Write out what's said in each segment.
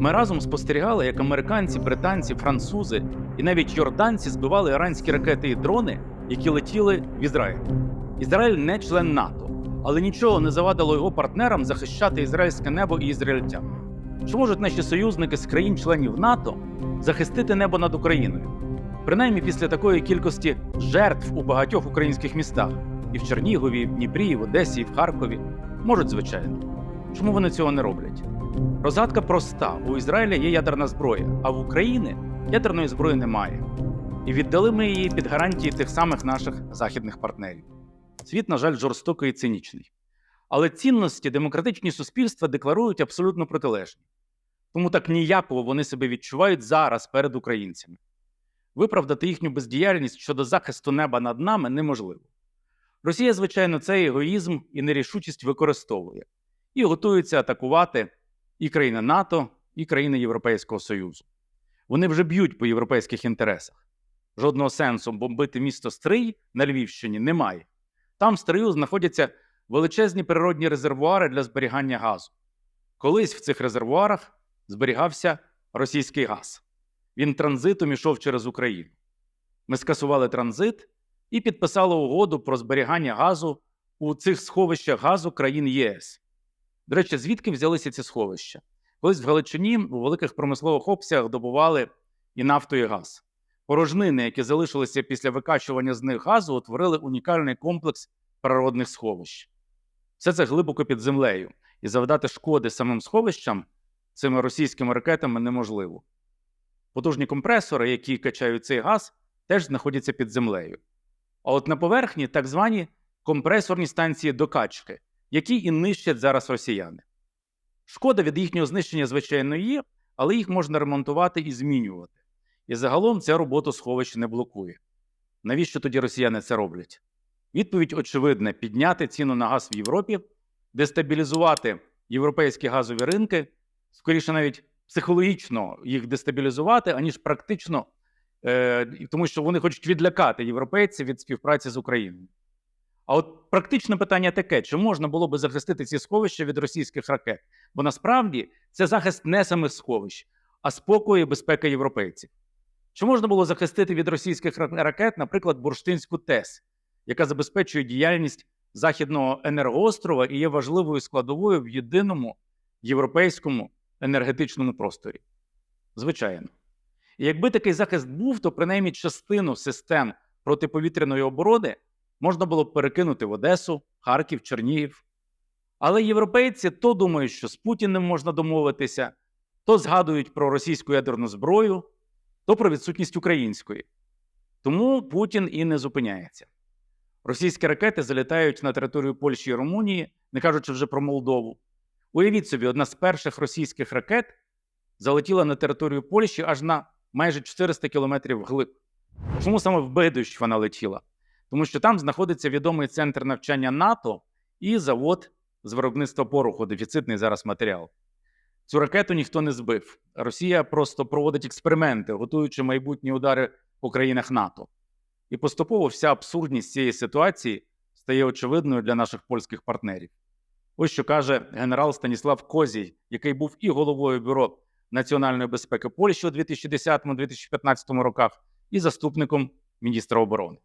Ми разом спостерігали, як американці, британці, французи і навіть йорданці збивали іранські ракети і дрони, які летіли в Ізраїль. Ізраїль не член НАТО, але нічого не завадило його партнерам захищати ізраїльське небо і ізраїльтян. Чи можуть наші союзники з країн-членів НАТО захистити небо над Україною? Принаймні після такої кількості жертв у багатьох українських містах і в Чернігові, і в Дніпрі, і в Одесі, і в Харкові можуть, звичайно. Чому вони цього не роблять? Розгадка проста: у Ізраїля є ядерна зброя, а в Україні ядерної зброї немає. І віддали ми її під гарантії тих самих наших західних партнерів. Світ, на жаль, жорстокий і цинічний. Але цінності демократичні суспільства декларують абсолютно протилежні. Тому так ніяково вони себе відчувають зараз перед українцями. Виправдати їхню бездіяльність щодо захисту неба над нами неможливо. Росія, звичайно, цей егоїзм і нерішучість використовує і готується атакувати і країни НАТО, і країни Європейського Союзу. Вони вже б'ють по європейських інтересах. Жодного сенсу бомбити місто Стрий на Львівщині немає. Там в Стрию знаходяться величезні природні резервуари для зберігання газу. Колись в цих резервуарах зберігався російський газ. Він транзитом ішов через Україну. Ми скасували транзит і підписали угоду про зберігання газу у цих сховищах газу країн ЄС. До речі, звідки взялися ці сховища? Колись в Галичині у великих промислових обсягах добували і нафту, і газ. Порожнини, які залишилися після викачування з них газу, утворили унікальний комплекс природних сховищ. Все це глибоко під землею, і завдати шкоди самим сховищам цими російськими ракетами неможливо. Потужні компресори, які качають цей газ, теж знаходяться під землею. А от на поверхні так звані компресорні станції докачки, які і нищать зараз росіяни. Шкода від їхнього знищення, звичайно, є, але їх можна ремонтувати і змінювати. І загалом ця роботу сховищ не блокує. Навіщо тоді росіяни це роблять? Відповідь очевидна: підняти ціну на газ в Європі, дестабілізувати європейські газові ринки, скоріше навіть психологічно їх дестабілізувати, аніж практично, е, тому що вони хочуть відлякати європейців від співпраці з Україною. А от практичне питання таке: чи можна було би захистити ці сховища від російських ракет? Бо насправді це захист не самих сховищ, а спокою і безпеки європейців. Чи можна було захистити від російських ракет, наприклад, Бурштинську ТЕС, яка забезпечує діяльність західного енергоострова і є важливою складовою в єдиному європейському енергетичному просторі? Звичайно. І якби такий захист був, то принаймні частину систем протиповітряної оборони можна було б перекинути в Одесу, Харків, Чернігів. Але європейці то думають, що з Путіним можна домовитися, то згадують про російську ядерну зброю, то про відсутність української. Тому Путін і не зупиняється. Російські ракети залітають на територію Польщі і Румунії, не кажучи вже про Молдову. Уявіть собі, одна з перших російських ракет залетіла на територію Польщі аж на майже 400 кілометрів вглиб. Чому саме в Бедущ вона летіла? Тому що там знаходиться відомий центр навчання НАТО і завод з виробництва пороху, дефіцитний зараз матеріал. Цю ракету ніхто не збив. Росія просто проводить експерименти, готуючи майбутні удари по країнах НАТО. І поступово вся абсурдність цієї ситуації стає очевидною для наших польських партнерів. Ось що каже генерал Станіслав Козій, який був і головою бюро національної безпеки Польщі у 2010-2015 роках, і заступником міністра оборони.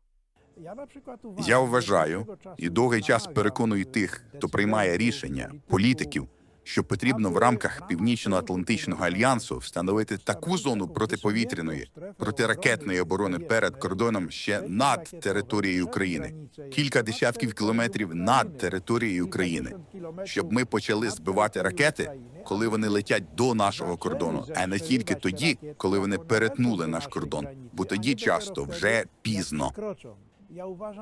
Я вважаю і довгий час переконую тих, хто приймає рішення, політиків, що потрібно в рамках Північно-Атлантичного альянсу встановити таку зону протиповітряної, протиракетної оборони перед кордоном ще над територією України, кілька десятків кілометрів над територією України, щоб ми почали збивати ракети, коли вони летять до нашого кордону, а не тільки тоді, коли вони перетнули наш кордон, бо тоді часто вже пізно.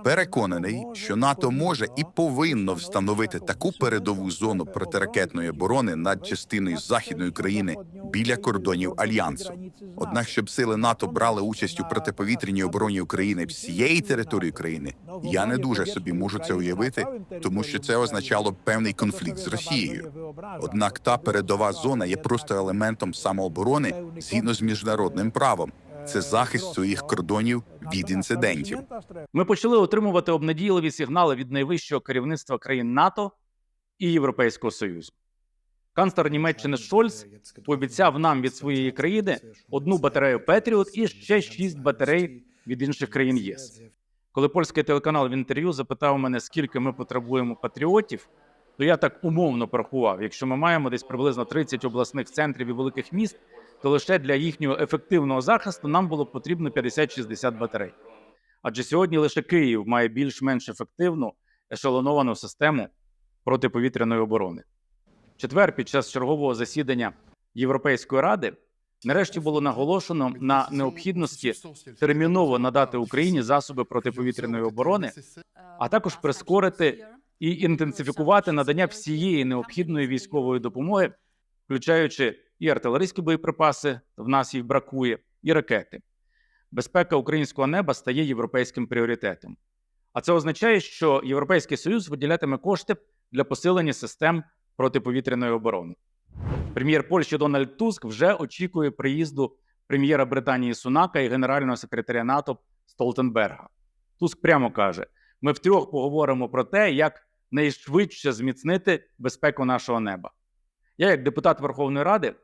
Переконаний, що НАТО може і повинно встановити таку передову зону протиракетної оборони над частиною західної країни біля кордонів альянсу. Однак, щоб сили НАТО брали участь у протиповітряній обороні України всієї території країни, я не дуже собі можу це уявити, тому що це означало певний конфлікт з Росією. Однак та передова зона є просто елементом самооборони згідно з міжнародним правом. Це захист своїх кордонів від інцидентів. Ми почали отримувати обнадійливі сигнали від найвищого керівництва країн НАТО і Європейського Союзу. Канцлер Німеччини Шольц пообіцяв нам від своєї країни одну батарею Петріот і ще шість батарей від інших країн ЄС. Коли польський телеканал в інтерв'ю запитав мене, скільки ми потребуємо патріотів, то я так умовно порахував. Якщо ми маємо десь приблизно 30 обласних центрів і великих міст, то лише для їхнього ефективного захисту нам було потрібно 50-60 батарей. Адже сьогодні лише Київ має більш-менш ефективну ешелоновану систему протиповітряної оборони. Четвер, під час чергового засідання Європейської ради, нарешті було наголошено на необхідності терміново надати Україні засоби протиповітряної оборони, а також прискорити і інтенсифікувати надання всієї необхідної військової допомоги, включаючи і артилерійські боєприпаси, в нас їх бракує, і ракети. Безпека українського неба стає європейським пріоритетом. А це означає, що Європейський Союз виділятиме кошти для посилення систем протиповітряної оборони. Прем'єр Польщі Дональд Туск вже очікує приїзду прем'єра Британії Сунака і генерального секретаря НАТО Столтенберга. Туск прямо каже: ми втрьох поговоримо про те, як найшвидше зміцнити безпеку нашого неба. Я, як депутат Верховної Ради,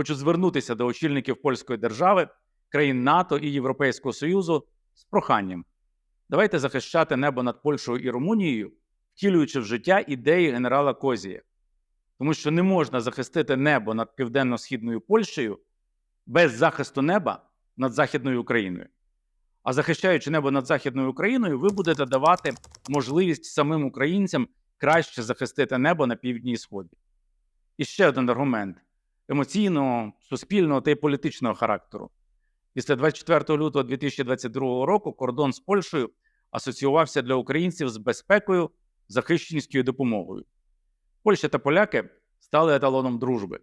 хочу звернутися до очільників польської держави, країн НАТО і Європейського Союзу з проханням. Давайте захищати небо над Польщею і Румунією, втілюючи в життя ідеї генерала Козія. Тому що не можна захистити небо над південно-східною Польщею без захисту неба над Західною Україною. А захищаючи небо над Західною Україною, ви будете давати можливість самим українцям краще захистити небо на півдні і сході. І ще один аргумент емоційного, суспільного та й політичного характеру. Після 24 лютого 2022 року кордон з Польщею асоціювався для українців з безпекою, захищеністю і допомогою. Польща та поляки стали еталоном дружби.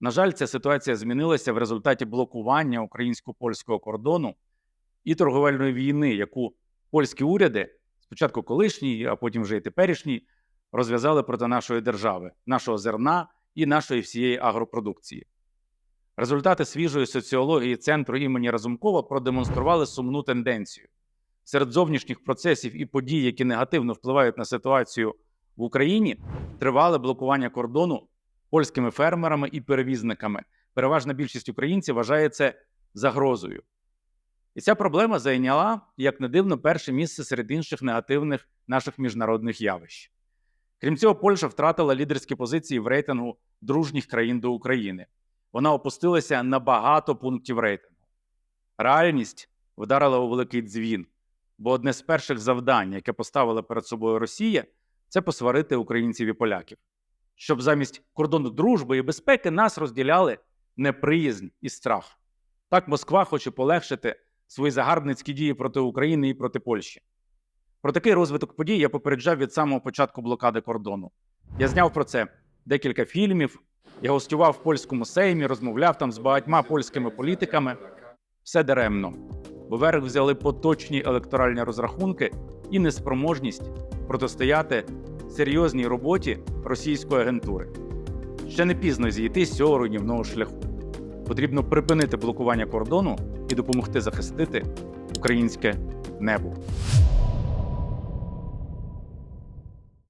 На жаль, ця ситуація змінилася в результаті блокування українсько-польського кордону і торговельної війни, яку польські уряди, спочатку колишній, а потім вже і теперішній, розв'язали проти нашої держави, нашого зерна і нашої всієї агропродукції. Результати свіжої соціології центру імені Разумкова продемонстрували сумну тенденцію. Серед зовнішніх процесів і подій, які негативно впливають на ситуацію в Україні, тривале блокування кордону польськими фермерами і перевізниками. Переважна більшість українців вважає це загрозою. І ця проблема зайняла, як не дивно, перше місце серед інших негативних наших міжнародних явищ. Крім цього, Польща втратила лідерські позиції в рейтингу дружніх країн до України. Вона опустилася на багато пунктів рейтингу. Реальність вдарила у великий дзвін, бо одне з перших завдань, яке поставила перед собою Росія, це посварити українців і поляків, щоб замість кордону дружби і безпеки нас розділяли неприязнь і страх. Так Москва хоче полегшити свої загарбницькі дії проти України і проти Польщі. Про такий розвиток подій я попереджав від самого початку блокади кордону. Я зняв про це декілька фільмів, я гостював в польському сеймі, розмовляв там з багатьма польськими політиками. Все даремно, бо верх взяли поточні електоральні розрахунки і неспроможність протистояти серйозній роботі російської агентури. Ще не пізно зійти з цього руйнівного шляху. Потрібно припинити блокування кордону і допомогти захистити українське небо.